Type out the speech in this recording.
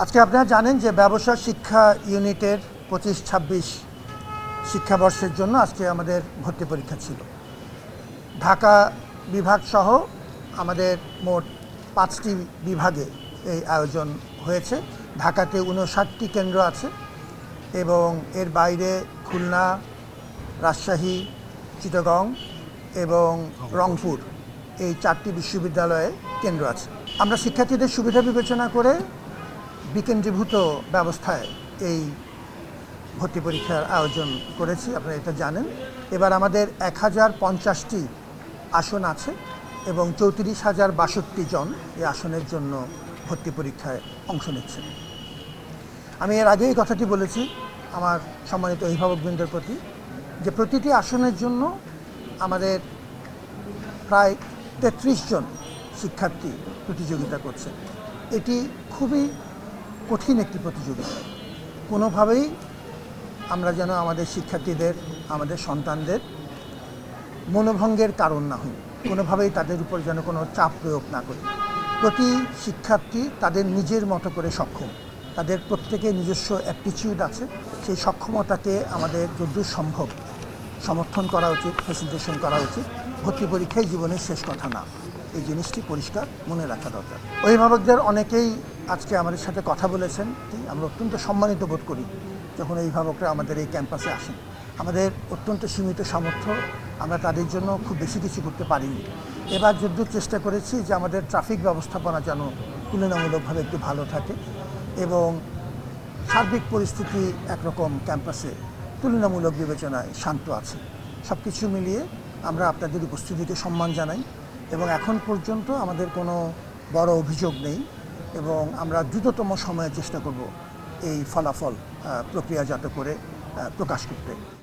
আজকে আপনারা জানেন যে ব্যবসা শিক্ষা ইউনিটের পঁচিশ ছাব্বিশ শিক্ষাবর্ষের জন্য আজকে আমাদের ভর্তি পরীক্ষা ছিল। ঢাকা বিভাগ সহ আমাদের মোট পাঁচটি বিভাগে এই আয়োজন হয়েছে। ঢাকাতে উনষাটটি কেন্দ্র আছে এবং এর বাইরে খুলনা রাজশাহী চিটাগং এবং রংপুর এই চারটি বিশ্ববিদ্যালয়ে কেন্দ্র আছে। আমরা শিক্ষার্থীদের সুবিধা বিবেচনা করে বিকেন্দ্রীভূত ব্যবস্থায় এই ভর্তি পরীক্ষার আয়োজন করেছি, আপনারা এটা জানেন। এবার আমাদের এক হাজার পঞ্চাশটি আসন আছে এবং চৌত্রিশ হাজার বাষট্টি জন এই আসনের জন্য ভর্তি পরীক্ষায় অংশ নিচ্ছেন। আমি এর আগেই কথাটি বলেছি আমার সম্মানিত অভিভাবকবৃন্দের প্রতি যে প্রতিটি আসনের জন্য আমাদের প্রায় তেত্রিশ জন শিক্ষার্থী প্রতিযোগিতা করছে। এটি খুবই কঠিন একটি প্রতিযোগিতা। কোনোভাবেই আমরা যেন আমাদের শিক্ষার্থীদের, আমাদের সন্তানদের মনোভঙ্গের কারণ না হই। কোনোভাবেই তাদের উপর যেন কোনো চাপ প্রয়োগ না করি। প্রতি শিক্ষার্থী তাদের নিজের মতো করে সক্ষম। তাদের প্রত্যেকে নিজস্ব অ্যাপটিচিউড আছে। সেই সক্ষমতাকে আমাদের যদ্দূর সম্ভব সমর্থন করা উচিত ফেসিলিটেশন করা উচিত। ভর্তি পরীক্ষায় জীবনের শেষ কথা না। এই জিনিসটি পরিষ্কার মনে রাখা দরকার। অভিভাবকদের অনেকেই আজকে আমাদের সাথে কথা বলেছেন আমরা অত্যন্ত সম্মানিত বোধ করি যখন অভিভাবকরা আমাদের এই ক্যাম্পাসে আসেন। আমাদের অত্যন্ত সীমিত সামর্থ্য, আমরা তাদের জন্য খুব বেশি কিছু করতে পারিনি। এবার যদ্দূর চেষ্টা করেছি যে আমাদের ট্রাফিক ব্যবস্থাপনা যেন তুলনামূলকভাবে একটু ভালো থাকে এবং সার্বিক পরিস্থিতি একরকম ক্যাম্পাসে তুলনামূলক বিবেচনায় শান্ত আছে। সব কিছু মিলিয়ে আমরা আপনাদের উপস্থিতিকে সম্মান জানাই। এবং এখন পর্যন্ত আমাদের কোনো বড় অভিযোগ নেই এবং আমরা দ্রুততম সময়ে চেষ্টা করব এই ফলাফল প্রক্রিয়াজাত করে প্রকাশ করতে।